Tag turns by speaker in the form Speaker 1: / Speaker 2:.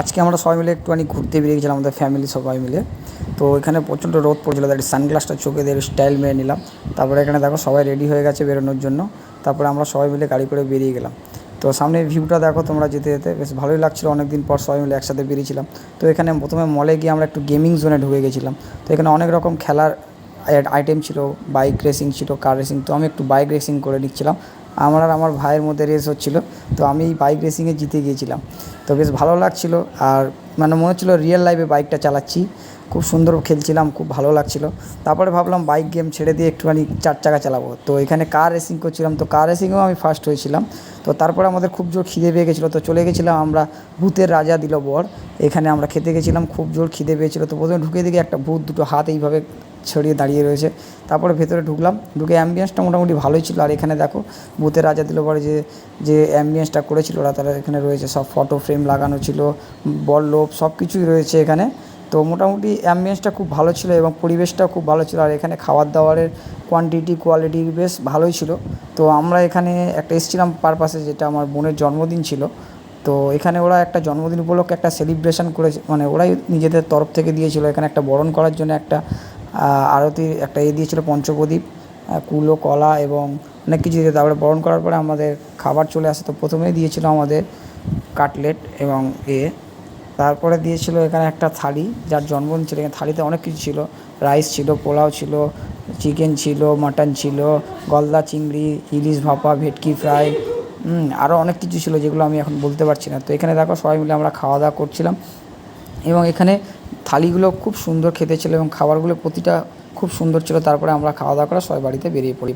Speaker 1: আজকে আমরা সবাই মিলে একটুখানি ঘুরতে বেরিয়ে গেছিলাম, আমাদের ফ্যামিলি সবাই মিলে। তো এখানে প্রচণ্ড রোদ পড়ছিল, তাই সানগ্লাসটা চোখে দিয়ে স্টাইল মেরে নিলাম। তারপরে এখানে দেখো সবাই রেডি হয়ে গেছে বেরোনোর জন্য। তারপরে আমরা সবাই মিলে গাড়ি করে বেরিয়ে গেলাম। তো সামনে ভিউটা দেখো তোমরা যেতে যেতে, বেশ ভালোই লাগছিল। অনেক দিন পর সবাই মিলে একসাথে বেরিয়েছিলাম। তো এখানে প্রথমে মলে গিয়ে আমরা একটু গেমিং জোনে ঢুকে গেছিলাম। তো এখানে অনেক রকম খেলার আইটেম ছিল বাইক রেসিং ছিল কার রেসিং তো আমি একটু বাইক রেসিং করে নিচ্ছিলাম। আমার আর আমার ভাইয়ের মধ্যে রেস হচ্ছিল। তো আমি বাইক রেসিংয়ে জিতে গিয়েছিলাম। তো বেশ ভালো লাগছিল। আর মানে মনে হচ্ছিল রিয়েল লাইফে বাইকটা চালাচ্ছি। খুব সুন্দর খেলছিলাম, খুব ভালো লাগছিল। তারপরে ভাবলাম বাইক গেম ছেড়ে দিয়ে একটুখানি চার চাকা চালাবো। তো এখানে কার রেসিং করছিলাম, তো কার রেসিংয়েও আমি ফার্স্ট হয়েছিলাম। তো তারপরে আমাদের খুব জোর খিদে পেয়ে গেছিল, তো চলে গেছিলাম আমরা ভূতের রাজা দিল বর এখানে আমরা খেতে গেছিলাম, খুব জোর খিদে পেয়েছিলো, তো প্রথমে ঢুকে দেখি একটা ভূত দুটো হাত এইভাবে ছড়িয়ে দাঁড়িয়ে রয়েছে। তারপরে ভেতরে ঢুকলাম, ঢুকে অ্যাম্বিয়েন্সটা মোটামুটি ভালোই ছিল। আর এখানে দেখো, ভূতের রাজা দিল পরে যে যে অ্যাম্বিয়েন্সটা করেছিল, ওরা তারা এখানে রয়েছে। সব ফটো ফ্রেম লাগানো ছিল বল্লভ সব কিছুই রয়েছে এখানে। তো মোটামুটি অ্যাম্বিয়েন্সটা খুব ভালো ছিল এবং পরিবেশটাও খুব ভালো ছিল। আর এখানে খাবার দাবারের কোয়ান্টিটি কোয়ালিটি বেশ ভালোই ছিল। তো আমরা এখানে একটা এসেছিলাম পারপাসে যেটা আমার বোনের জন্মদিন ছিল। তো এখানে ওরা একটা জন্মদিন উপলক্ষে একটা সেলিব্রেশন করেছে মানে ওরাই নিজেদের তরফ থেকে দিয়েছিল। এখানে একটা বরণ করার জন্য একটা আরতির একটা এ দিয়েছিল পঞ্চপ্রদীপ কুলো, কলা এবং অনেক কিছু দিয়ে তারপরে বরণ করার পরে আমাদের খাবার চলে আসে। তো প্রথমেই দিয়েছিল আমাদের কাটলেট এবং এ। তারপরে দিয়েছিল এখানে একটা থালি, যার জন্মদিন ছিল, এখানে থালিতে অনেক কিছু ছিল। রাইস ছিল, পোলাও ছিল, চিকেন ছিল, মাটন ছিল, গলদা চিংড়ি, ইলিশ ভাপা, ভেটকি ফ্রাই আরও অনেক কিছু ছিল যেগুলো আমি এখন বলতে পারছি না। তো এখানে দেখো সবাই মিলে আমরা খাওয়া দাওয়া করছিলাম এবং এখানে থালিগুলো খুব সুন্দর খেতে ছিল এবং খাবারগুলো প্রতিটা খুব সুন্দর ছিল। তারপরে আমরা খাওয়া দাওয়া করে সবাই বাড়িতে বেরিয়ে পড়ি।